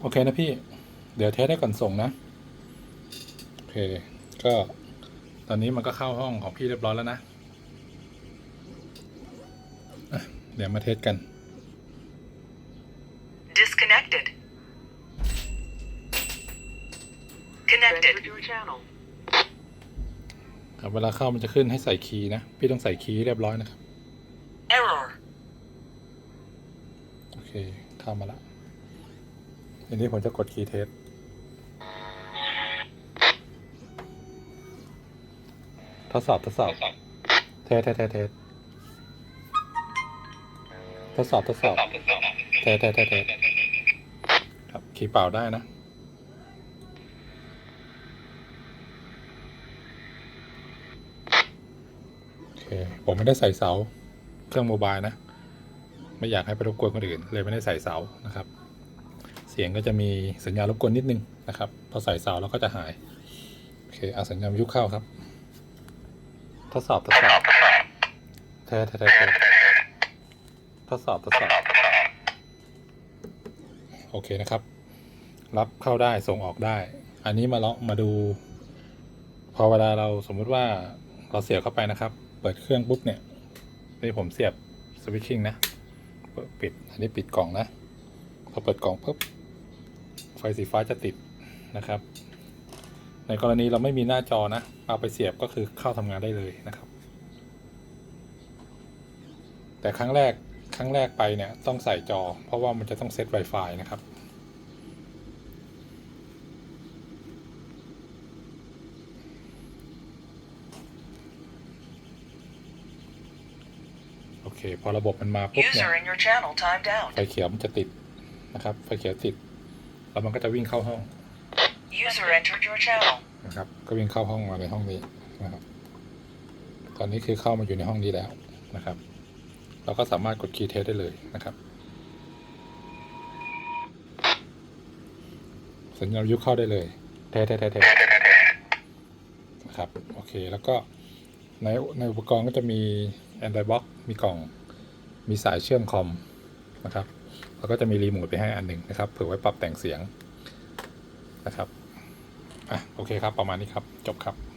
โอเคนะพี่ เดี๋ยวเทสได้ก่อนส่งนะ โอเค ก็ตอนนี้มันก็เข้าห้องของพี่เรียบร้อยแล้วนะอะเดี๋ยวมาเทสกัน Disconnected. Connected. Entered your channel. ครับเวลาเข้ามันจะขึ้นให้ใส่คีย์นะ พี่ต้องใส่คีย์ให้เรียบร้อยนะครับ Error. โอเค เข้ามาละ ทีนี้ผมจะกดคีย์เทสทดสอบทดสอบ เทสเทสเทสเทสทดสอบทดสอบ เทสเทสเทสเทสครับคีย์เปล่าได้นะโอเคผมไม่ได้ใส่เสา เครื่องโมบายนะ ไม่อยากให้ไปรบกวนคนอื่น เลยไม่ได้ใส่เสานะครับ เสียงก็จะมีสัญญาณรบกวนนิดนึงนะครับ พอใส่เสาแล้วก็จะหาย โอเคเอาสัญญาณวิทยุเข้าครับ ทดสอบทดสอบเทสเทสเทสทดสอบทดสอบ โอเคนะครับ รับเข้าได้ส่งออกได้ อันนี้มาเลาะมาดู พอเวลาเราสมมุติว่าเราเสียบเข้าไปนะครับ เปิดเครื่องปุ๊บเนี่ยนี่ผมเสียบสวิตชิ่งนะ ปิด อันนี้ปิดกล่องนะ พอเปิดกล่องปุ๊บ ไฟสีฟ้าจะติดนะครับ ในกรณีเราไม่มีหน้าจอนะ เอาไปเสียบก็คือเข้าทำงานได้เลยนะครับ แต่ครั้งแรกครั้งแรกไปเนี่ยต้องใส่จอ เพราะว่ามันจะต้องเซต Wi-Fi นะครับโอเค พอระบบมันมาปุ๊บเนี่ย User in your channel timed out. ไฟเขียวมันจะติดนะครับ ไฟเขียวติด แล้วมันก็จะวิ่งเข้าห้อง User entered your channel. นะครับ ก็วิ่งเข้าห้องมาในห้องนี้นะครับ ตอนนี้คือเข้ามาอยู่ในห้องนี้แล้วนะครับ เราก็สามารถกดคีย์เทสได้เลยนะครับ สัญญาณวิทยุเข้าได้เลยเทสเทสเทสเทสนะครับ โอเค แล้วก็ในในอุปกรณ์ก็จะมี Android Box มีกล่อง มีสายเชื่อมคอมนะครับ แล้วก็จะมีรีโมทไปให้อันหนึ่งนะครับเผื่อไว้ปรับแต่งเสียงนะครับอะโอเคครับประมาณนี้ครับจบครับ